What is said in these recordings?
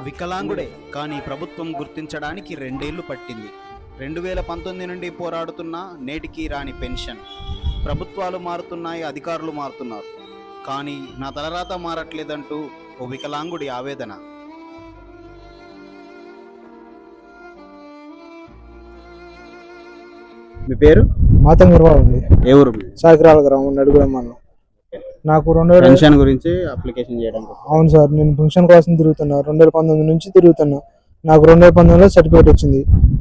వికలాంగుడే కానీ ప్రభుత్వం గుర్తించడానికి రెండేళ్ళు పట్టింది. రెండు వేల పంతొమ్మిది నుండి పోరాడుతున్న నేటికి రాని పెన్షన్. ప్రభుత్వాలు మారుతున్నాయి అధికారులు మారుతున్నారు. కానీ నా తలరాత మారట్లేదంటూ ఓ వికలాంగుడి ఆవేదన. మీ పేరు? మాతంగిరవాడు అండి ఏ ఊరు? సాకిరాల గ్రామం నడుగురం మండలం నాకు రెండు పెన్షన్ గురించి అప్లికేషన్ చేయడానికి అవును సార్ నేను ఫంక్షన్ కోసం తిరుగుతున్నా. రెండు వేల పంతొమ్మిది నుంచి తిరుగుతున్నా. నాకు రెండు వేల పంతొమ్మిదిలో సర్టిఫికేట్ వచ్చింది.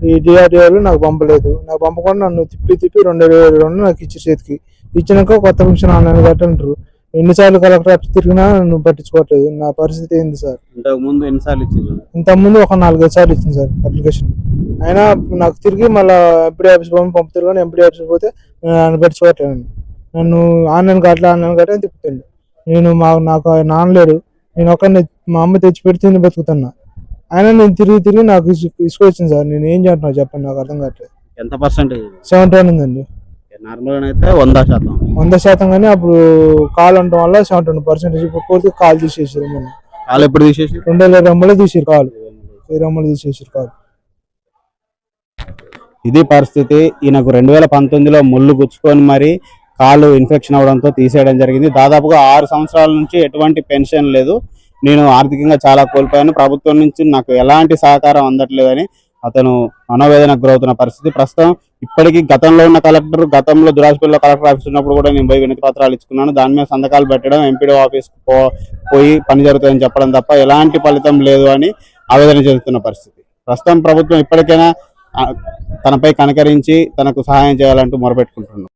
ఈ డిఆర్డిఓలు నాకు పంపలేదు. నాకు పంపకుండా నన్ను తిప్పి తిప్పి రెండు వేల ఇరవై రెండు నాకు ఇచ్చి చేతికి. ఇచ్చినాక కొత్త ఫంక్షన్ ఆన్లైన్ కట్టంటారు ఎన్నిసార్లు కలెక్టర్ ఆఫీస్ తిరిగినా నువ్వు పట్టించుకోవట్లేదు. నా పరిస్థితి ఏంది సార్? ఇంతకు ముందు ఎన్నిసార్లు ఇచ్చింది ఇంతకుముందు ఒక నాలుగైదు సార్లు ఇచ్చింది సార్ అప్లికేషన్. అయినా నాకు తిరిగి మళ్ళీ ఎంపీ ఆఫీస్ పంపుతారు కానీ ఎంపీ ఆఫీస్ పోతే నన్ను పట్టించుకోవట్లేదు నన్ను ఆన్లైన్ కట్టలే ఆన్లైన్ కట్టని తిప్పుతాడు. నేను మా నాకు ఆయన నాన్న లేడు నేను ఒకరిని మా అమ్మ తెచ్చి తిని బతుకుతున్నా. అయినా నేను తిరిగి తిరిగి నాకు ఇసు ఇసుకొచ్చింది సార్. నేను ఏం చేస్తున్నా చెప్పండి నాకు అర్థం కావట్లేదు. ఎంత పర్సెంటేజ్ సెవెంటీ వన్ ఉందండి. నార్మల్ అయితే వంద శాతం. వంద శాతం కానీ అప్పుడు కాల్ ఉండటం వల్ల సెవెంటీ వన్ పర్సెంటేజ్ పూర్తి కాల్ తీసేసారు మొన్న. వాళ్ళు ఎప్పుడు తీసేసి రెండు వేల ఇరవై తీసారు కాల్. ఇరవై తీసేసారు కాల్. ఇది పరిస్థితి. ఈయనకు రెండు వేల పంతొమ్మిదిలో ముళ్ళు గుచ్చుకొని మరి కాలు ఇన్ఫెక్షన్ అవడంతో తీసేయడం జరిగింది. దాదాపుగా ఆరు సంవత్సరాల నుంచి ఎటువంటి పెన్షన్ లేదు. నేను ఆర్థికంగా చాలా కోల్పోయాను. ప్రభుత్వం నుంచి నాకు ఎలాంటి సహకారం అందట్లేదని అతను మనోవేదనకు గురవుతున్న పరిస్థితి. ప్రస్తుతం ఇప్పటికీ గతంలో ఉన్న కలెక్టర్ గతంలో దురాజ్పల్లిలో కలెక్టర్ ఆఫీస్ ఉన్నప్పుడు కూడా నేను పోయి వినతి పత్రాలు ఇచ్చుకున్నాను. దాని మీద సంతకాలు పెట్టడం ఎంపీడీ ఆఫీస్ పో పోయి పని జరుగుతుందని చెప్పడం తప్ప ఎలాంటి ఫలితం లేదు అని ఆవేదన చెందుతున్న పరిస్థితి. ప్రస్తుతం ప్రభుత్వం ఇప్పటికైనా తనపై కనకరించి తనకు సహాయం చేయాలంటూ మొరపెట్టుకుంటున్నాం